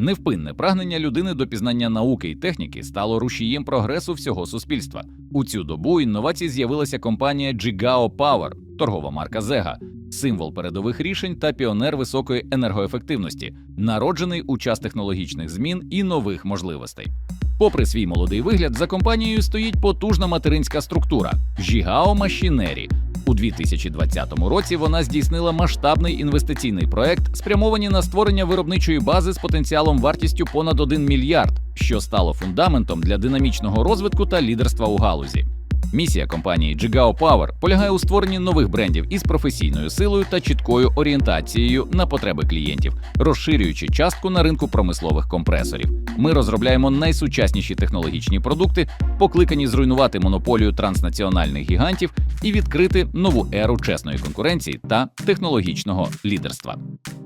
Невпинне прагнення людини до пізнання науки і техніки стало рушієм прогресу всього суспільства. У цю добу інновацій з'явилася компанія Gigao Power, торгова марка Zega, символ передових рішень та піонер високої енергоефективності, народжений у час технологічних змін і нових можливостей. Попри свій молодий вигляд, за компанією стоїть потужна материнська структура Gigao Machinery. У 2020 році вона здійснила масштабний інвестиційний проект, спрямований на створення виробничої бази з потенціалом вартістю понад 1 мільярд, що стало фундаментом для динамічного розвитку та лідерства у галузі. Місія компанії Gigao Power полягає у створенні нових брендів із професійною силою та чіткою орієнтацією на потреби клієнтів, розширюючи частку на ринку промислових компресорів. Ми розробляємо найсучасніші технологічні продукти, покликані зруйнувати монополію транснаціональних гігантів і відкрити нову еру чесної конкуренції та технологічного лідерства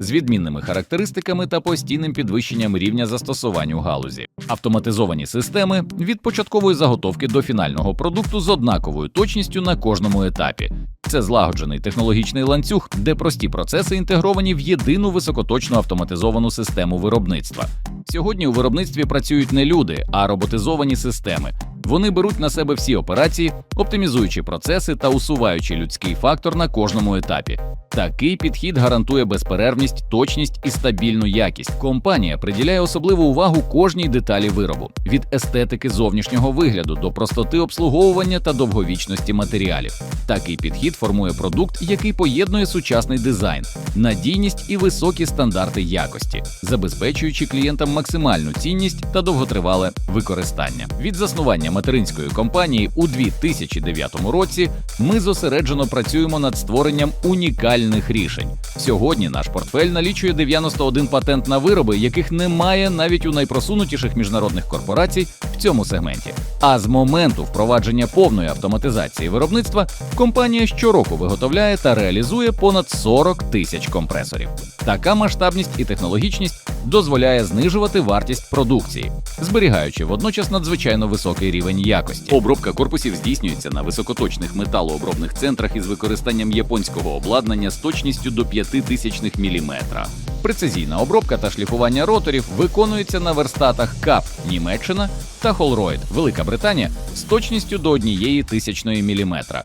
з відмінними характеристиками та постійним підвищенням рівня застосувань у галузі. Автоматизовані системи від початкової заготовки до фінального продукту однаковою точністю на кожному етапі. Це злагоджений технологічний ланцюг, де прості процеси інтегровані в єдину високоточну автоматизовану систему виробництва. Сьогодні у виробництві працюють не люди, а роботизовані системи. Вони беруть на себе всі операції, оптимізуючи процеси та усуваючи людський фактор на кожному етапі. Такий підхід гарантує безперервність, точність і стабільну якість. Компанія приділяє особливу увагу кожній деталі виробу від естетики зовнішнього вигляду до простоти обслуговування та довговічності матеріалів. Такий підхід формує продукт, який поєднує сучасний дизайн, надійність і високі стандарти якості, забезпечуючи клієнтам максимальну цінність та довготривале використання. Від заснування материнської компанії у 2009 році ми зосереджено працюємо над створенням унікальних рішень. Сьогодні наш портфель налічує 91 патент на вироби, яких немає навіть у найпросунутіших міжнародних корпорацій в цьому сегменті. А з моменту впровадження повної автоматизації виробництва компанія щороку виготовляє та реалізує понад 40 тисяч компресорів. Така масштабність і технологічність дозволяє знижувати вартість продукції, зберігаючи водночас надзвичайно високий рівень якості. Обробка корпусів здійснюється на високоточних металообробних центрах із використанням японського обладнання з точністю до 5000 міліметра. Прецизійна обробка та шліфування роторів виконується на верстатах КАП Німеччина та Холройд Велика Британія з точністю до однієї тисячної міліметра.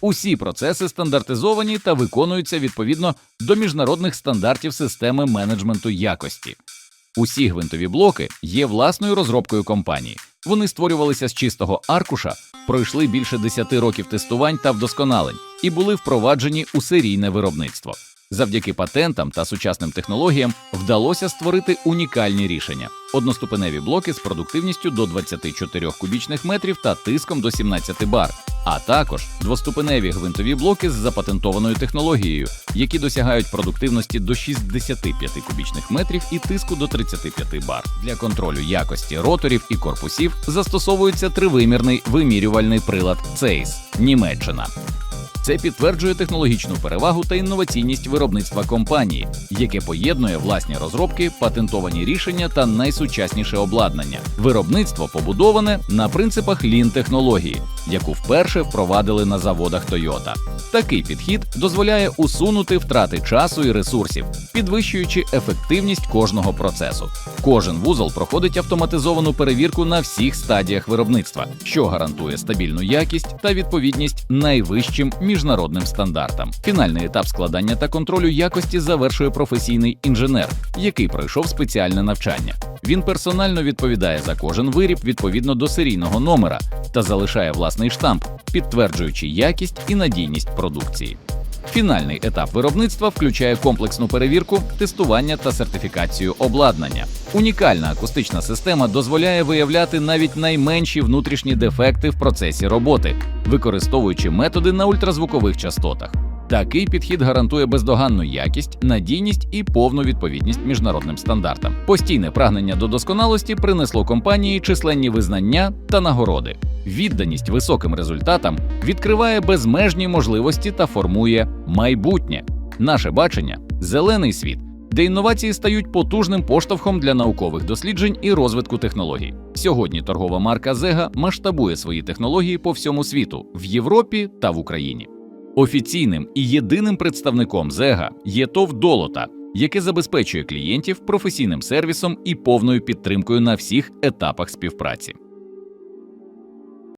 Усі процеси стандартизовані та виконуються відповідно до міжнародних стандартів системи менеджменту якості. Усі гвинтові блоки є власною розробкою компанії. Вони створювалися з чистого аркуша, пройшли більше 10 років тестувань та вдосконалень і були впроваджені у серійне виробництво. Завдяки патентам та сучасним технологіям вдалося створити унікальні рішення: одноступеневі блоки з продуктивністю до 24 кубічних метрів та тиском до 17 бар, а також двоступеневі гвинтові блоки з запатентованою технологією, які досягають продуктивності до 65 кубічних метрів і тиску до 35 бар. Для контролю якості роторів і корпусів застосовується тривимірний вимірювальний прилад CEIS Німеччина. Це підтверджує технологічну перевагу та інноваційність виробництва компанії, яке поєднує власні розробки, патентовані рішення та найсучасніше обладнання. Виробництво побудоване на принципах лін технології, яку вперше впровадили на заводах Toyota. Такий підхід дозволяє усунути втрати часу і ресурсів, підвищуючи ефективність кожного процесу. Кожен вузол проходить автоматизовану перевірку на всіх стадіях виробництва, що гарантує стабільну якість та відповідність найвищим міжнародним стандартам. Фінальний етап складання та контролю якості завершує професійний інженер, який пройшов спеціальне навчання. Він персонально відповідає за кожен виріб відповідно до серійного номера та залишає власний штамп, підтверджуючи якість і надійність продукції. Фінальний етап виробництва включає комплексну перевірку, тестування та сертифікацію обладнання. Унікальна акустична система дозволяє виявляти навіть найменші внутрішні дефекти в процесі роботи, використовуючи методи на ультразвукових частотах. Такий підхід гарантує бездоганну якість, надійність і повну відповідність міжнародним стандартам. Постійне прагнення до досконалості принесло компанії численні визнання та нагороди. Відданість високим результатам відкриває безмежні можливості та формує майбутнє. Наше бачення зелений світ, де інновації стають потужним поштовхом для наукових досліджень і розвитку технологій. Сьогодні торгова марка Zega масштабує свої технології по всьому світу в Європі та в Україні. Офіційним і єдиним представником Зега є ТОВ Долота, яке забезпечує клієнтів професійним сервісом і повною підтримкою на всіх етапах співпраці.